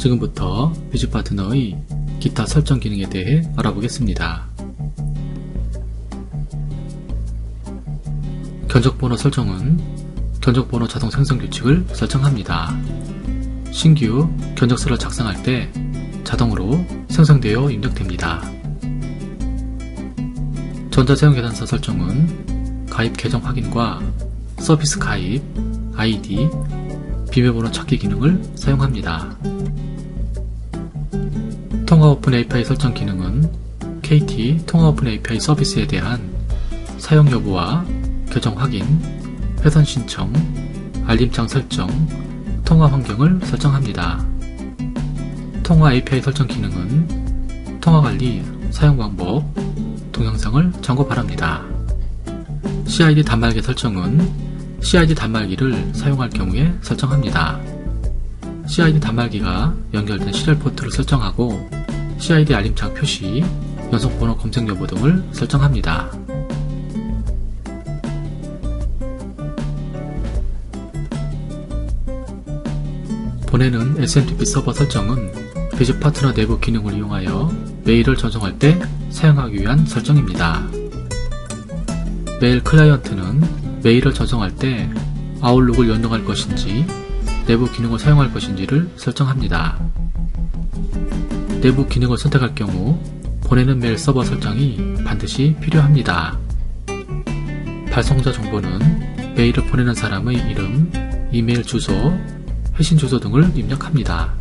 지금부터 뮤직 파트너의 기타 설정 기능에 대해 알아보겠습니다. 견적번호 설정은 견적번호 자동 생성 규칙을 설정합니다. 신규 견적서를 작성할 때 자동으로 생성되어 입력됩니다. 전자사용 계산서 설정은 가입 계정 확인과 서비스 가입, 아이디, 비밀번호 찾기 기능을 사용합니다. 통화 오픈 API 설정 기능은 KT 통화 오픈 API 서비스에 대한 사용 여부와 계정 확인, 회선 신청, 알림창 설정, 통화 환경을 설정합니다. 통화 API 설정 기능은 통화 관리, 사용 방법, 동영상을 점거 바랍니다. CID 단말기 설정은 CID 단말기를 사용할 경우에 설정합니다. CID 단말기가 연결된 시리얼 포트를 설정하고 CID 알림창 표시, 연속번호 검색 여부 등을 설정합니다. 보내는 SMTP 서버 설정은 비즈 파트너 내부 기능을 이용하여 메일을 전송할 때 사용하기 위한 설정입니다. 메일 클라이언트는 메일을 전송할 때 아웃룩을 연동할 것인지 내부 기능을 사용할 것인지를 설정합니다. 내부 기능을 선택할 경우 보내는 메일 서버 설정이 반드시 필요합니다. 발송자 정보는 메일을 보내는 사람의 이름, 이메일 주소, 회신 주소 등을 입력합니다.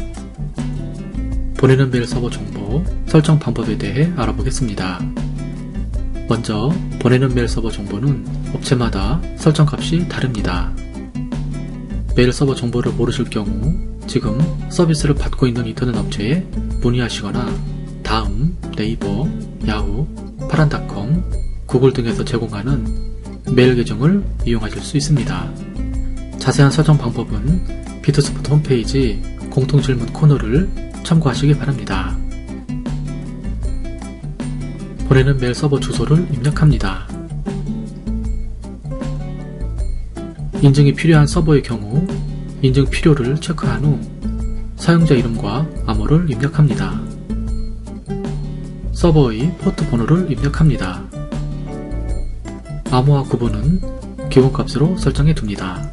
보내는 메일 서버 정보 설정 방법에 대해 알아보겠습니다. 먼저 보내는 메일 서버 정보는 업체마다 설정 값이 다릅니다. 메일 서버 정보를 모르실 경우 지금 서비스를 받고 있는 인터넷 업체에 문의하시거나 다음, 네이버, 야후, 파란닷컴, 구글 등에서 제공하는 메일 계정을 이용하실 수 있습니다. 자세한 설정 방법은 비트스포트 홈페이지 공통질문 코너를 참고하시기 바랍니다. 보내는 메일 서버 주소를 입력합니다. 인증이 필요한 서버의 경우 인증 필요를 체크한 후 사용자 이름과 암호를 입력합니다. 서버의 포트 번호를 입력합니다. 암호와 구분은 기본값으로 설정해 둡니다.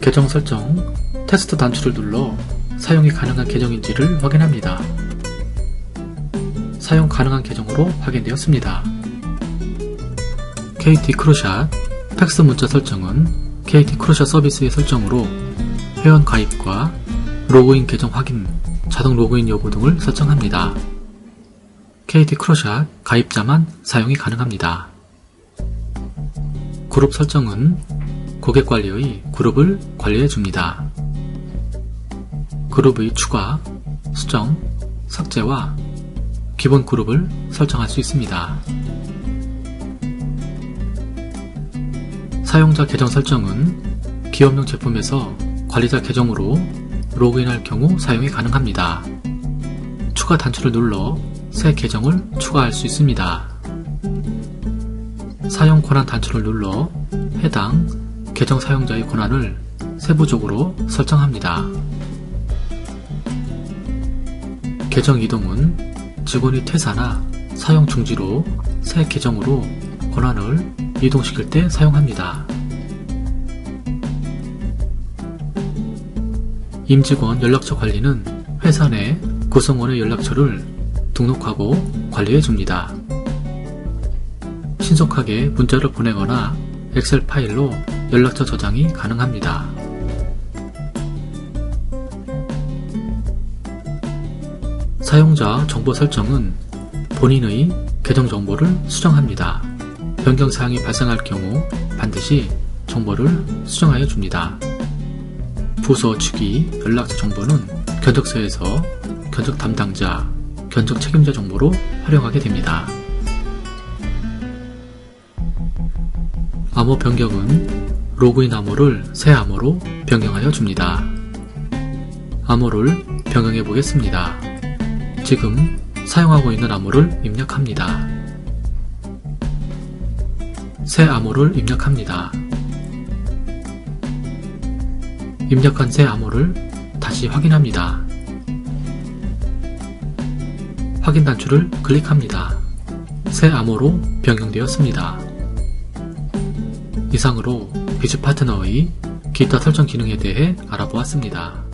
계정 설정, 테스트 단추를 눌러 사용이 가능한 계정인지를 확인합니다. 사용 가능한 계정으로 확인되었습니다. KT 크루샷 팩스 문자 설정은 KT 크루샷 서비스의 설정으로 회원 가입과 로그인 계정 확인, 자동 로그인 여부 등을 설정합니다. KT 크루샷 가입자만 사용이 가능합니다. 그룹 설정은 고객 관리의 그룹을 관리해 줍니다. 그룹의 추가, 수정, 삭제와 기본 그룹을 설정할 수 있습니다. 사용자 계정 설정은 기업용 제품에서 관리자 계정으로 로그인할 경우 사용이 가능합니다. 추가 단추를 눌러 새 계정을 추가할 수 있습니다. 사용 권한 단추를 눌러 해당 계정 사용자의 권한을 세부적으로 설정합니다. 계정 이동은 직원이 퇴사나 사용 중지로 새 계정으로 권한을 이동시킬 때 사용합니다. 임직원 연락처 관리는 회사 내 구성원의 연락처를 등록하고 관리해 줍니다. 신속하게 문자를 보내거나 엑셀 파일로 연락처 저장이 가능합니다. 사용자 정보 설정은 본인의 계정 정보를 수정합니다. 변경 사항이 발생할 경우 반드시 정보를 수정하여 줍니다. 부서 주기 연락처 정보는 견적서에서 견적 담당자, 견적 책임자 정보로 활용하게 됩니다. 암호 변경은 로그인 암호를 새 암호로 변경하여 줍니다. 암호를 변경해 보겠습니다. 지금 사용하고 있는 암호를 입력합니다. 새 암호를 입력합니다. 입력한 새 암호를 다시 확인합니다. 확인 단추를 클릭합니다. 새 암호로 변경되었습니다. 이상으로 비즈 파트너의 기타 설정 기능에 대해 알아보았습니다.